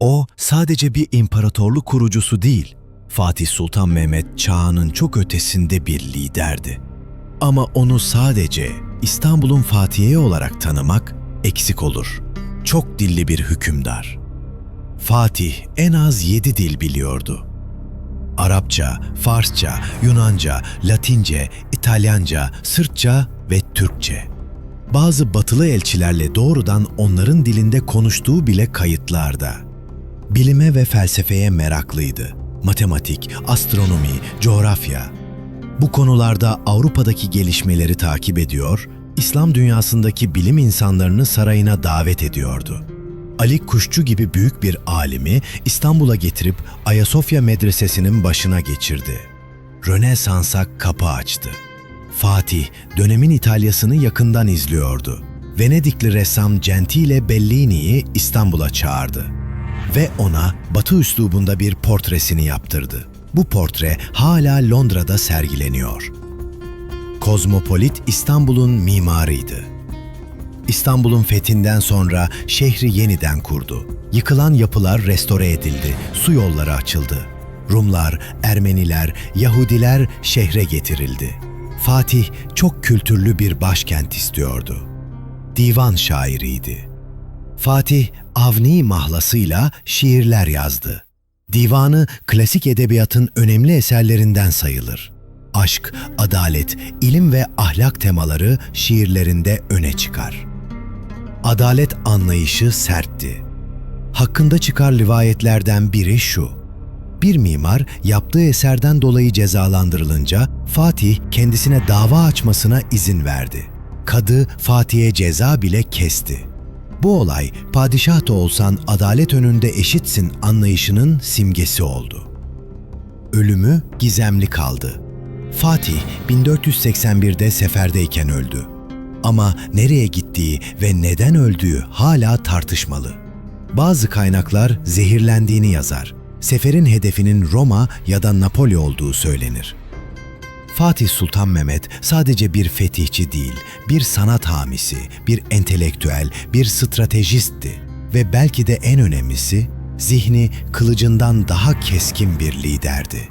O sadece bir imparatorluk kurucusu değil, Fatih Sultan Mehmet çağının çok ötesinde bir liderdi. Ama onu sadece İstanbul'un Fatihi olarak tanımak eksik olur. Çok dilli bir hükümdar. Fatih en az yedi dil biliyordu. Arapça, Farsça, Yunanca, Latince, İtalyanca, Sırpça ve Türkçe. Bazı batılı elçilerle doğrudan onların dilinde konuştuğu bile kayıtlarda. Bilime ve felsefeye meraklıydı. Matematik, astronomi, coğrafya. Bu konularda Avrupa'daki gelişmeleri takip ediyor, İslam dünyasındaki bilim insanlarını sarayına davet ediyordu. Ali Kuşçu gibi büyük bir alimi İstanbul'a getirip Ayasofya Medresesi'nin başına geçirdi. Rönesans'a kapı açtı. Fatih dönemin İtalyasını yakından izliyordu. Venedikli ressam Gentile Bellini'yi İstanbul'a çağırdı ve ona Batı üslubunda bir portresini yaptırdı. Bu portre hala Londra'da sergileniyor. Kozmopolit İstanbul'un mimarıydı. İstanbul'un fethinden sonra şehri yeniden kurdu. Yıkılan yapılar restore edildi, su yolları açıldı. Rumlar, Ermeniler, Yahudiler şehre getirildi. Fatih çok kültürlü bir başkent istiyordu. Divan şairiydi. Fatih Avni mahlasıyla şiirler yazdı. Divanı klasik edebiyatın önemli eserlerinden sayılır. Aşk, adalet, ilim ve ahlak temaları şiirlerinde öne çıkar. Adalet anlayışı sertti. Hakkında çıkar rivayetlerden biri şu. Bir mimar yaptığı eserden dolayı cezalandırılınca Fatih kendisine dava açmasına izin verdi. Kadı Fatih'e ceza bile kesti. Bu olay padişah da olsan adalet önünde eşitsin anlayışının simgesi oldu. Ölümü gizemli kaldı. Fatih 1481'de seferdeyken öldü. Ama nereye gittiği ve neden öldüğü hala tartışmalı. Bazı kaynaklar zehirlendiğini yazar. Seferin hedefinin Roma ya da Napoli olduğu söylenir. Fatih Sultan Mehmet sadece bir fetihçi değil, bir sanat hamisi, bir entelektüel, bir stratejistti ve belki de en önemlisi zihni kılıcından daha keskin bir liderdi.